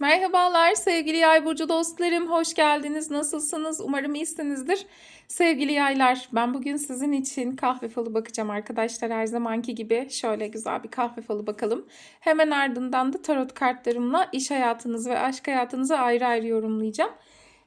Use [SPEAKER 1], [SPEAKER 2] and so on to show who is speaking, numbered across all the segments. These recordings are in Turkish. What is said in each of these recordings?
[SPEAKER 1] Merhabalar sevgili yay burcu dostlarım. Hoş geldiniz. Nasılsınız? Umarım iyisinizdir. Sevgili yaylar, ben bugün sizin için kahve falı bakacağım arkadaşlar. Her zamanki gibi şöyle güzel bir kahve falı bakalım. Hemen ardından da tarot kartlarımla iş hayatınız ve aşk hayatınızı ayrı ayrı yorumlayacağım.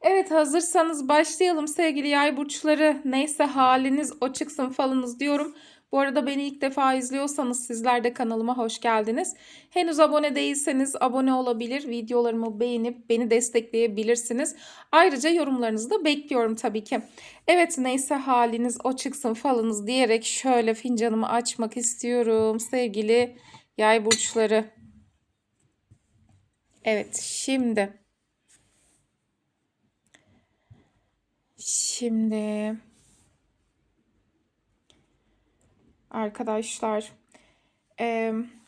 [SPEAKER 1] Evet hazırsanız başlayalım sevgili yay burçları. Neyse haliniz o çıksın falınız diyorum. Bu arada beni ilk defa izliyorsanız sizler de kanalıma hoş geldiniz. Henüz abone değilseniz abone olabilir, videolarımı beğenip beni destekleyebilirsiniz. Ayrıca yorumlarınızı da bekliyorum tabii ki. Evet neyse haliniz o çıksın falınız diyerek şöyle fincanımı açmak istiyorum sevgili yay burçları. Evet şimdi şimdi arkadaşlar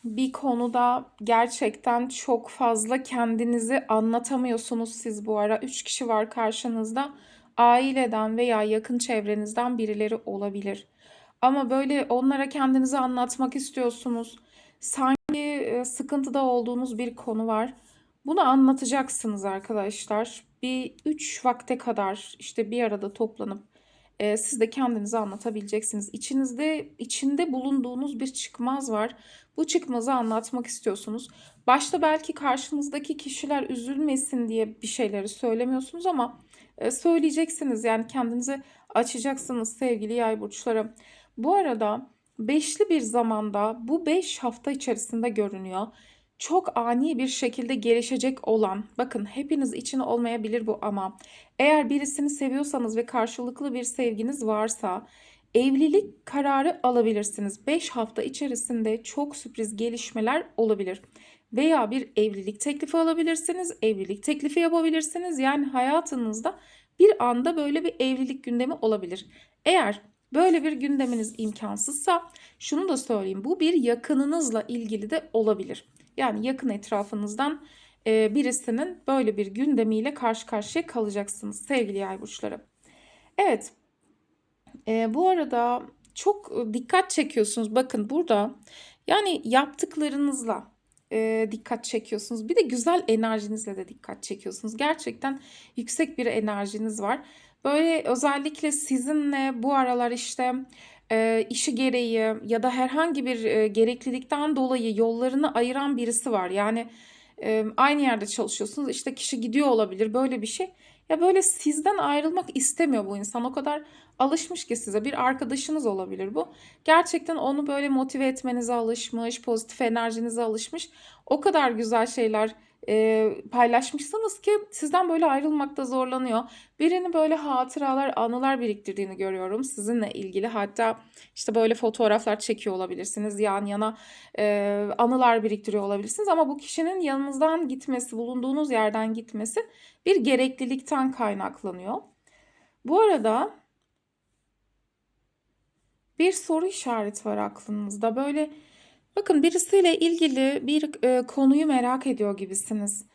[SPEAKER 1] bir konuda gerçekten çok fazla kendinizi anlatamıyorsunuz siz bu ara. Üç kişi var karşınızda. Aileden veya yakın çevrenizden birileri olabilir. Ama böyle onlara kendinizi anlatmak istiyorsunuz. Sanki sıkıntıda olduğunuz bir konu var. Bunu anlatacaksınız arkadaşlar. Bir üç vakte kadar işte bir arada toplanıp e, siz de kendinizi anlatabileceksiniz. İçinizde içinde bulunduğunuz bir çıkmaz var. Bu çıkmazı anlatmak istiyorsunuz. Başta belki karşınızdaki kişiler üzülmesin diye bir şeyleri söylemiyorsunuz ama e, söyleyeceksiniz. Yani kendinizi açacaksınız sevgili yay burçları. Bu arada beşli bir zamanda bu beş hafta içerisinde görünüyor çok ani bir şekilde gelişecek olan, bakın hepiniz için olmayabilir bu ama eğer birisini seviyorsanız ve karşılıklı bir sevginiz varsa evlilik kararı alabilirsiniz. 5 hafta içerisinde çok sürpriz gelişmeler olabilir. Veya bir evlilik teklifi alabilirsiniz, evlilik teklifi yapabilirsiniz. Yani hayatınızda bir anda böyle bir evlilik gündemi olabilir. Eğer böyle bir gündeminiz imkansızsa şunu da söyleyeyim bu bir yakınınızla ilgili de olabilir. Yani yakın etrafınızdan birisinin böyle bir gündemiyle karşı karşıya kalacaksınız sevgili yay burçları. Evet bu arada çok dikkat çekiyorsunuz. Bakın burada yani yaptıklarınızla dikkat çekiyorsunuz. Bir de güzel enerjinizle de dikkat çekiyorsunuz. Gerçekten yüksek bir enerjiniz var. Böyle özellikle sizinle bu aralar işte e, işi gereği ya da herhangi bir e, gereklilikten dolayı yollarını ayıran birisi var. Yani e, aynı yerde çalışıyorsunuz işte kişi gidiyor olabilir böyle bir şey. Ya böyle sizden ayrılmak istemiyor bu insan. O kadar alışmış ki size. Bir arkadaşınız olabilir bu. Gerçekten onu böyle motive etmenize alışmış, pozitif enerjinize alışmış. O kadar güzel şeyler e, paylaşmışsınız ki sizden böyle ayrılmakta zorlanıyor. Birini böyle hatıralar, anılar biriktirdiğini görüyorum sizinle ilgili. Hatta işte böyle fotoğraflar çekiyor olabilirsiniz. Yan yana e, anılar biriktiriyor olabilirsiniz. Ama bu kişinin yanınızdan gitmesi, bulunduğunuz yerden gitmesi bir gereklilikten kaynaklanıyor. Bu arada bir soru işareti var aklınızda. Böyle Bakın birisiyle ilgili bir e, konuyu merak ediyor gibisiniz.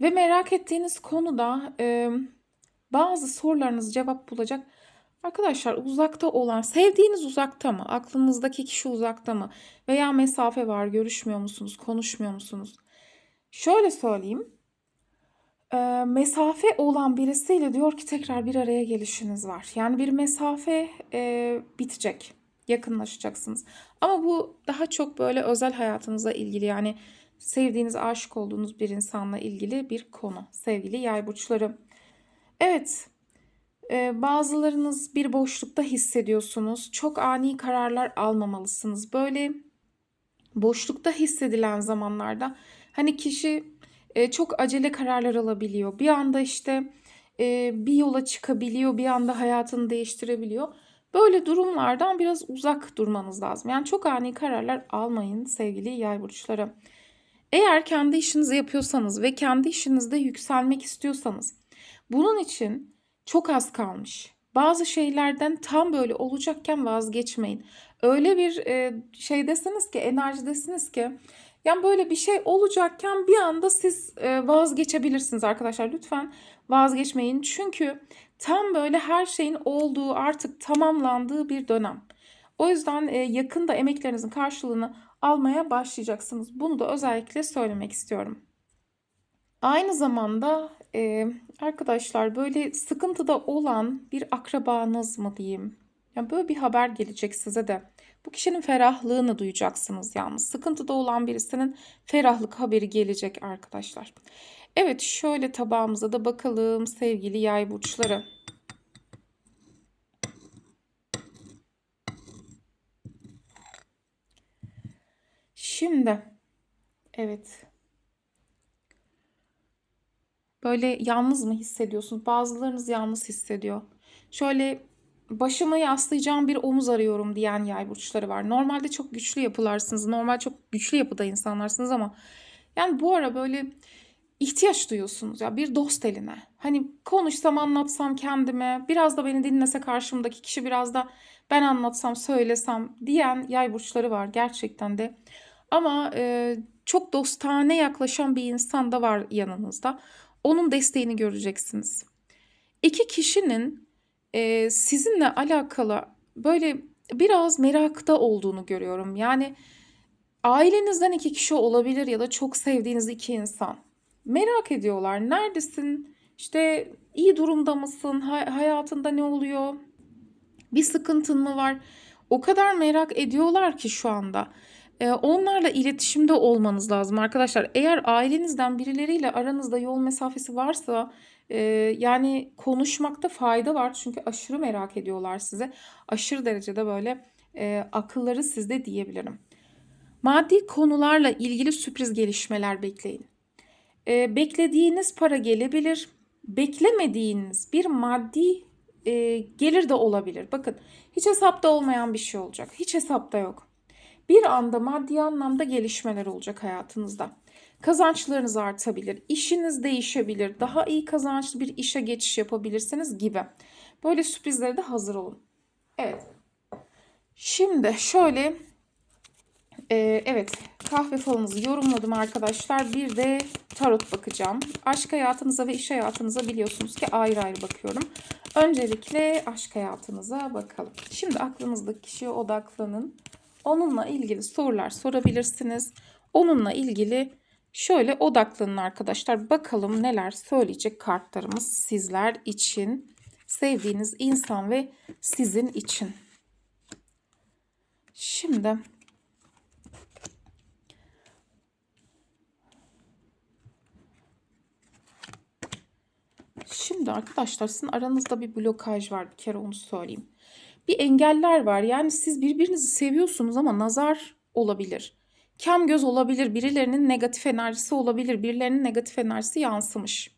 [SPEAKER 1] Ve merak ettiğiniz konuda e, bazı sorularınız cevap bulacak. Arkadaşlar uzakta olan, sevdiğiniz uzakta mı? Aklınızdaki kişi uzakta mı? Veya mesafe var, görüşmüyor musunuz, konuşmuyor musunuz? Şöyle söyleyeyim. E, mesafe olan birisiyle diyor ki tekrar bir araya gelişiniz var. Yani bir mesafe e, bitecek yakınlaşacaksınız. Ama bu daha çok böyle özel hayatınızla ilgili yani sevdiğiniz, aşık olduğunuz bir insanla ilgili bir konu sevgili yay burçları. Evet, e, bazılarınız bir boşlukta hissediyorsunuz. Çok ani kararlar almamalısınız. Böyle boşlukta hissedilen zamanlarda hani kişi e, çok acele kararlar alabiliyor. Bir anda işte e, bir yola çıkabiliyor, bir anda hayatını değiştirebiliyor. Böyle durumlardan biraz uzak durmanız lazım. Yani çok ani kararlar almayın sevgili yay burçları. Eğer kendi işinizi yapıyorsanız ve kendi işinizde yükselmek istiyorsanız bunun için çok az kalmış. Bazı şeylerden tam böyle olacakken vazgeçmeyin. Öyle bir e, şeydesiniz ki, enerjidesiniz ki yani böyle bir şey olacakken bir anda siz e, vazgeçebilirsiniz arkadaşlar. Lütfen vazgeçmeyin. Çünkü tam böyle her şeyin olduğu artık tamamlandığı bir dönem. O yüzden e, yakında emeklerinizin karşılığını almaya başlayacaksınız. Bunu da özellikle söylemek istiyorum. Aynı zamanda e, arkadaşlar böyle sıkıntıda olan bir akrabanız mı diyeyim? Ya böyle bir haber gelecek size de. Bu kişinin ferahlığını duyacaksınız yalnız. Sıkıntıda olan birisinin ferahlık haberi gelecek arkadaşlar. Evet şöyle tabağımıza da bakalım sevgili yay burçları. Şimdi evet Böyle yalnız mı hissediyorsunuz? Bazılarınız yalnız hissediyor. Şöyle başımı yaslayacağım bir omuz arıyorum diyen yay burçları var. Normalde çok güçlü yapılarsınız. Normal çok güçlü yapıda insanlarsınız ama yani bu ara böyle ihtiyaç duyuyorsunuz ya bir dost eline. Hani konuşsam anlatsam kendime biraz da beni dinlese karşımdaki kişi biraz da ben anlatsam söylesem diyen yay burçları var gerçekten de. Ama e, çok dostane yaklaşan bir insan da var yanınızda. Onun desteğini göreceksiniz. İki kişinin e, sizinle alakalı böyle biraz merakta olduğunu görüyorum. Yani ailenizden iki kişi olabilir ya da çok sevdiğiniz iki insan. Merak ediyorlar. Neredesin? İşte iyi durumda mısın? Hay- hayatında ne oluyor? Bir sıkıntın mı var? O kadar merak ediyorlar ki şu anda. Ee, onlarla iletişimde olmanız lazım arkadaşlar. Eğer ailenizden birileriyle aranızda yol mesafesi varsa e, yani konuşmakta fayda var. Çünkü aşırı merak ediyorlar size. Aşırı derecede böyle e, akılları sizde diyebilirim. Maddi konularla ilgili sürpriz gelişmeler bekleyin. E, beklediğiniz para gelebilir. Beklemediğiniz bir maddi e, gelir de olabilir. Bakın hiç hesapta olmayan bir şey olacak. Hiç hesapta yok. Bir anda maddi anlamda gelişmeler olacak hayatınızda. Kazançlarınız artabilir, işiniz değişebilir, daha iyi kazançlı bir işe geçiş yapabilirsiniz gibi. Böyle sürprizlere de hazır olun. Evet. Şimdi şöyle e, evet kahve falınızı yorumladım arkadaşlar. Bir de tarot bakacağım. Aşk hayatınıza ve iş hayatınıza biliyorsunuz ki ayrı ayrı bakıyorum. Öncelikle aşk hayatınıza bakalım. Şimdi aklınızdaki kişiye odaklanın. Onunla ilgili sorular sorabilirsiniz. Onunla ilgili şöyle odaklanın arkadaşlar. Bakalım neler söyleyecek kartlarımız sizler için. Sevdiğiniz insan ve sizin için. Şimdi Arkadaşlar sizin aranızda bir blokaj var bir kere onu söyleyeyim. Bir engeller var. Yani siz birbirinizi seviyorsunuz ama nazar olabilir. Kem göz olabilir. Birilerinin negatif enerjisi olabilir. Birilerinin negatif enerjisi yansımış.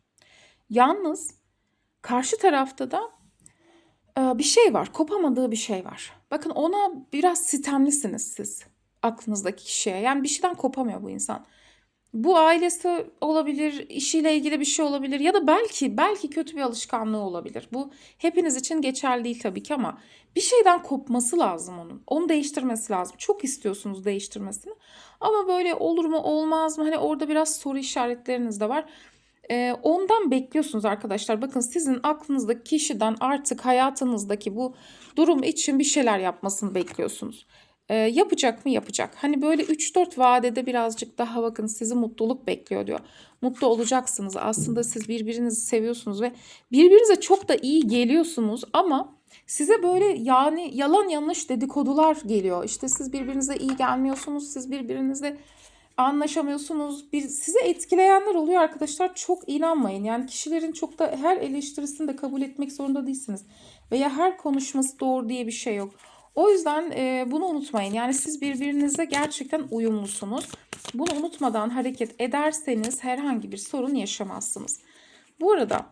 [SPEAKER 1] Yalnız karşı tarafta da e, bir şey var. Kopamadığı bir şey var. Bakın ona biraz sitemlisiniz siz aklınızdaki kişiye. Yani bir şeyden kopamıyor bu insan. Bu ailesi olabilir, işiyle ilgili bir şey olabilir ya da belki belki kötü bir alışkanlığı olabilir. Bu hepiniz için geçerli değil tabii ki ama bir şeyden kopması lazım onun. Onu değiştirmesi lazım. Çok istiyorsunuz değiştirmesini. Ama böyle olur mu olmaz mı? Hani orada biraz soru işaretleriniz de var. Ee, ondan bekliyorsunuz arkadaşlar. Bakın sizin aklınızdaki kişiden artık hayatınızdaki bu durum için bir şeyler yapmasını bekliyorsunuz. E, yapacak mı? Yapacak. Hani böyle 3-4 vadede birazcık daha bakın sizi mutluluk bekliyor diyor. Mutlu olacaksınız. Aslında siz birbirinizi seviyorsunuz ve birbirinize çok da iyi geliyorsunuz ama size böyle yani yalan yanlış dedikodular geliyor. İşte siz birbirinize iyi gelmiyorsunuz. Siz birbirinizle anlaşamıyorsunuz. Bir, sizi etkileyenler oluyor arkadaşlar. Çok inanmayın. Yani kişilerin çok da her eleştirisini de kabul etmek zorunda değilsiniz. Veya her konuşması doğru diye bir şey yok. O yüzden e, bunu unutmayın. Yani siz birbirinize gerçekten uyumlusunuz. Bunu unutmadan hareket ederseniz herhangi bir sorun yaşamazsınız. Bu arada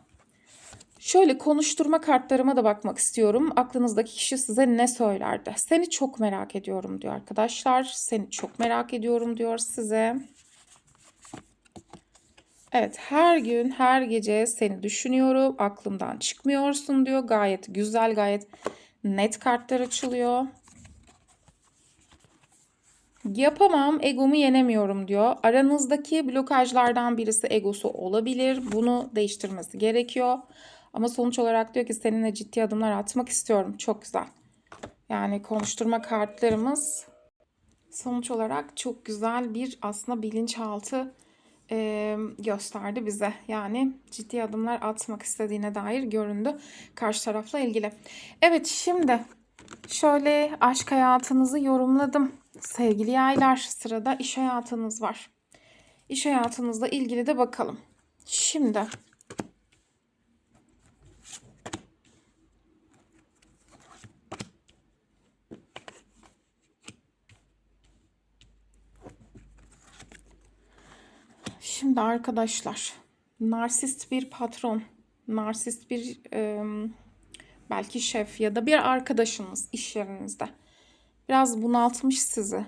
[SPEAKER 1] şöyle konuşturma kartlarıma da bakmak istiyorum. Aklınızdaki kişi size ne söylerdi? Seni çok merak ediyorum diyor arkadaşlar. Seni çok merak ediyorum diyor size. Evet her gün her gece seni düşünüyorum. Aklımdan çıkmıyorsun diyor. Gayet güzel gayet Net kartlar açılıyor. Yapamam, egomu yenemiyorum diyor. Aranızdaki blokajlardan birisi egosu olabilir. Bunu değiştirmesi gerekiyor. Ama sonuç olarak diyor ki seninle ciddi adımlar atmak istiyorum. Çok güzel. Yani konuşturma kartlarımız sonuç olarak çok güzel bir aslında bilinçaltı e, gösterdi bize. Yani ciddi adımlar atmak istediğine dair göründü karşı tarafla ilgili. Evet şimdi şöyle aşk hayatınızı yorumladım. Sevgili yaylar sırada iş hayatınız var. İş hayatınızla ilgili de bakalım. Şimdi Şimdi arkadaşlar, narsist bir patron, narsist bir e, belki şef ya da bir arkadaşınız iş yerinizde biraz bunaltmış sizi.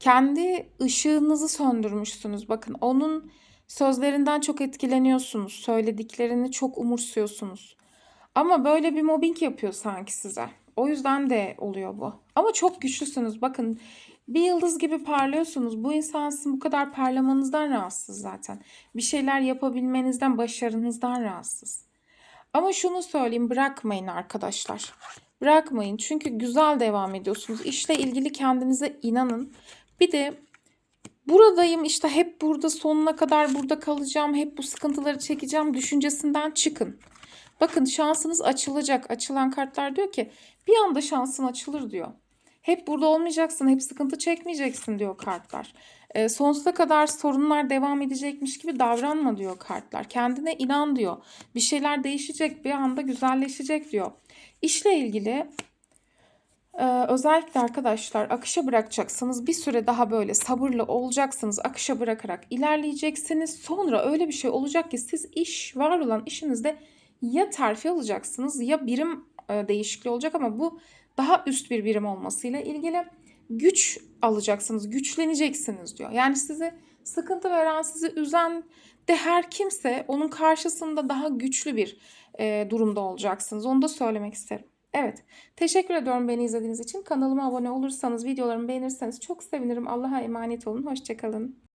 [SPEAKER 1] Kendi ışığınızı söndürmüşsünüz. Bakın onun sözlerinden çok etkileniyorsunuz. Söylediklerini çok umursuyorsunuz. Ama böyle bir mobbing yapıyor sanki size. O yüzden de oluyor bu. Ama çok güçlüsünüz. Bakın bir yıldız gibi parlıyorsunuz. Bu insan sizin bu kadar parlamanızdan rahatsız zaten. Bir şeyler yapabilmenizden, başarınızdan rahatsız. Ama şunu söyleyeyim bırakmayın arkadaşlar. Bırakmayın çünkü güzel devam ediyorsunuz. İşle ilgili kendinize inanın. Bir de buradayım işte hep burada sonuna kadar burada kalacağım. Hep bu sıkıntıları çekeceğim düşüncesinden çıkın. Bakın şansınız açılacak. Açılan kartlar diyor ki bir anda şansın açılır diyor. Hep burada olmayacaksın, hep sıkıntı çekmeyeceksin diyor kartlar. E, sonsuza kadar sorunlar devam edecekmiş gibi davranma diyor kartlar. Kendine inan diyor. Bir şeyler değişecek, bir anda güzelleşecek diyor. İşle ilgili e, özellikle arkadaşlar akışa bırakacaksınız. Bir süre daha böyle sabırlı olacaksınız. Akışa bırakarak ilerleyeceksiniz. Sonra öyle bir şey olacak ki siz iş, var olan işinizde ya terfi alacaksınız ya birim değişikliği olacak ama bu daha üst bir birim olmasıyla ilgili güç alacaksınız, güçleneceksiniz diyor. Yani sizi sıkıntı veren, sizi üzen de her kimse onun karşısında daha güçlü bir e, durumda olacaksınız. Onu da söylemek isterim. Evet, teşekkür ediyorum beni izlediğiniz için. Kanalıma abone olursanız, videolarımı beğenirseniz çok sevinirim. Allah'a emanet olun. Hoşçakalın.